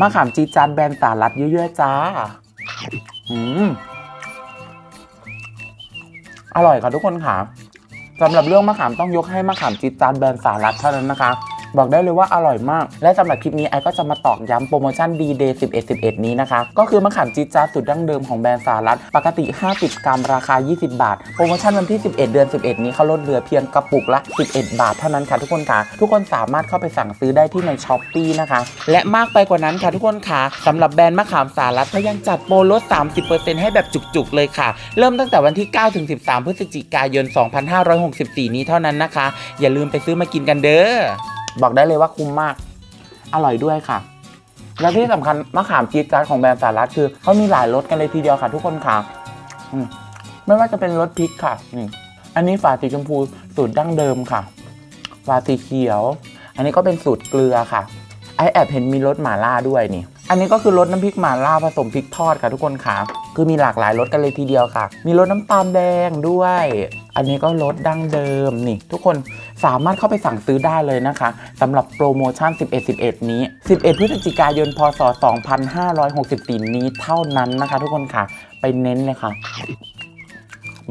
มะขามจีจานแบรนด์สารัดเยอะๆจ้า อืม อร่อยค่ะทุกคนค่ะสำหรับเรื่องมะขามต้องยกให้มะขามจีจานแบรนด์สารัดเท่านั้นนะคะ บอกได้เลยว่าอร่อยมาก และสำหรับคลิปนี้ไอก็จะมาตอกย้ำโปรโมชั่น D Day 11 11 นี้นะคะ ก็คือมะขามจีดจาสูตรดั้งเดิมของแบรนด์สารัดปกติ 50 กรัมราคา 20 บาท โปรโมชั่นวันที่ 11 เดือน 11 นี้เขาลดเหลือเพียงกระปุกละ 11 บาทเท่านั้นค่ะทุกคนค่ะ ทุกคนสามารถเข้าไปสั่งซื้อได้ที่ในช้อปปีนะคะ และมากไปกว่านั้นค่ะทุกคนค่ะสำหรับแบรนด์มะขามสารัดเขายังจัดโปรลด 30%ให้แบบจุกๆ เลยค่ะ เริ่มตั้งแต่วันที่ 9 ถึง 13 พฤศจิกายน 2564 นี้เท่านั้นนะคะ อย่าลืมไปซื้อมากินกันเด้อ บอกได้เลยว่าคุ้มมาก อร่อยด้วยค่ะ และที่สำคัญมะขามจี๊ดจ๊าดของแบรนด์สารัดคือเขามีหลายรสกันเลยทีเดียวค่ะ ทุกคนค่ะไม่ว่าจะเป็นรสพริกค่ะนี่อันนี้ฝาสีชมพูสูตรดั้งเดิมค่ะฝาสีเขียว อันนี้ก็เป็นสูตรเกลือค่ะไอแอบเห็นมีรสหม่าล่าด้วยนี่ อันนี้ก็คือรสน้ำพริกหม่าล่าผสมพริกทอดค่ะทุกคนค่ะคือมีหลากหลายรสกันเลยทีเดียวค่ะ มีรสน้ำตาลแดงด้วย อันนี้ก็รสดั้งเดิมนี่ ทุกคน สามารถเข้าไปสั่งซื้อได้เลยนะคะสำหรับโปรโมชั่น 11 11 นี้ 11 พฤศจิกายน พศ 2564 นี้เท่านั้นนะคะ ทุกคนค่ะ ไปเน้นเลยค่ะ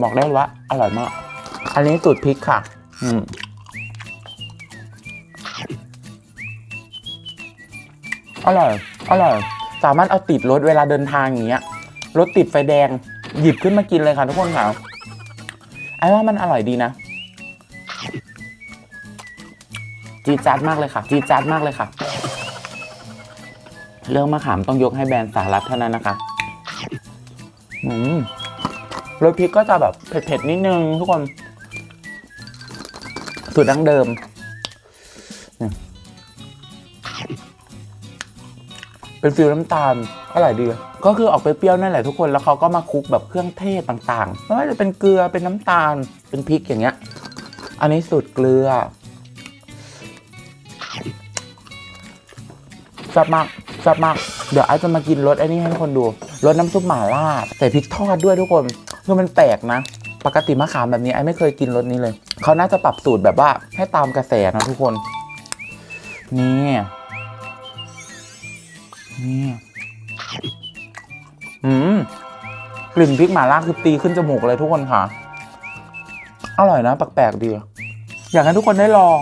บอกได้เลยว่าอร่อยมาก อันนี้สูตรพริกค่ะ อืมอร่อย อร่อย สามารถเอาติดรถเวลาเดินทางอย่างเงี้ย รถติดไฟแดง หยิบขึ้นมากินเลยค่ะทุกคนค่ะ ไอ้ว่ามันอร่อยดีนะ จีดจัดมากเลยค่ะ จีดจัดมากเลยค่ะ เรื่องมะขามต้องยกให้แบรนด์สารัตเท่านั้นนะคะอืมรสพริกก็จะแบบเผ็ดๆนิดนึงทุกคนสูตรดั้งเดิม เป็นฟิลน้ำตาล อร่อยดี ก็คือออกไปเปรี้ยวนั่นแหละทุกคน แล้วเขาก็มาคลุกแบบเครื่องเทศต่างๆ ไม่ว่าจะเป็นเกลือ เป็นน้ำตาล เป็นพริกอย่างเงี้ย อันนี้สูตรเกลือ แซ่บมากแซ่บมาก เดี๋ยวไอซ์จะมากินรสไอ้นี่ให้ทุกคนดูรสน้ำซุปหม่าล่าใส่พริกทอดด้วยทุกคนคือมันแปลกนะ ปกติมะขามแบบนี้ไอไม่เคยกินรสนี้เลย เขาน่าจะปรับสูตรแบบว่าให้ตามกระแสนะทุกคน นี่นี่อืมกลิ่นพริกหม่าล่าคือตีขึ้นจมูกเลยทุกคนค่ะ อร่อยนะแปลกๆดี อยากให้ทุกคนได้ลอง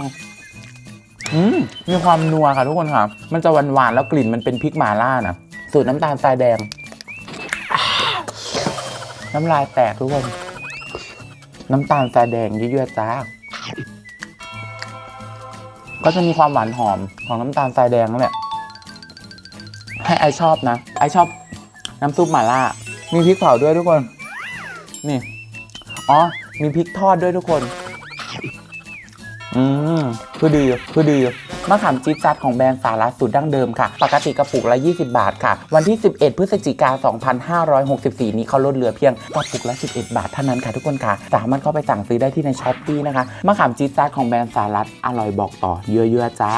อืมมีความนัวค่ะทุกคนค่ะ มันจะหวานๆแล้วกลิ่นมันเป็นพริกหม่าล่านะสูตรน้ำตาลทรายแดง น้ำลายแตกทุกคน น้ำตาลทรายแดงเยอะๆจ้า ก็จะมีความหวานหอมของน้ำตาลทรายแดงนั่นแหละ ให้ไอชอบนะ ไอชอบน้ำซุปหม่าล่า มีพริกเผาด้วยทุกคน นี่ อ๋อ มีพริกทอดด้วยทุกคน อืมคือดีคือดีมะขามจี๊ดจัดของแบรนด์สาระสูตรดั้งเดิมค่ะ ปกติกระปุกละ 20 บาทค่ะ วันที่ 11 พฤศจิกา 2564 นี้เขาลดเหลือเพียงกระปุกละ 11 บาทเท่านั้นค่ะทุกคนค่ะ สามารถเข้าไปสั่งซื้อได้ที่ในช้อปปี้นะคะมะขามจี๊ดจัดของแบรนด์สารัตอร่อยบอกต่อเยอะๆจ้า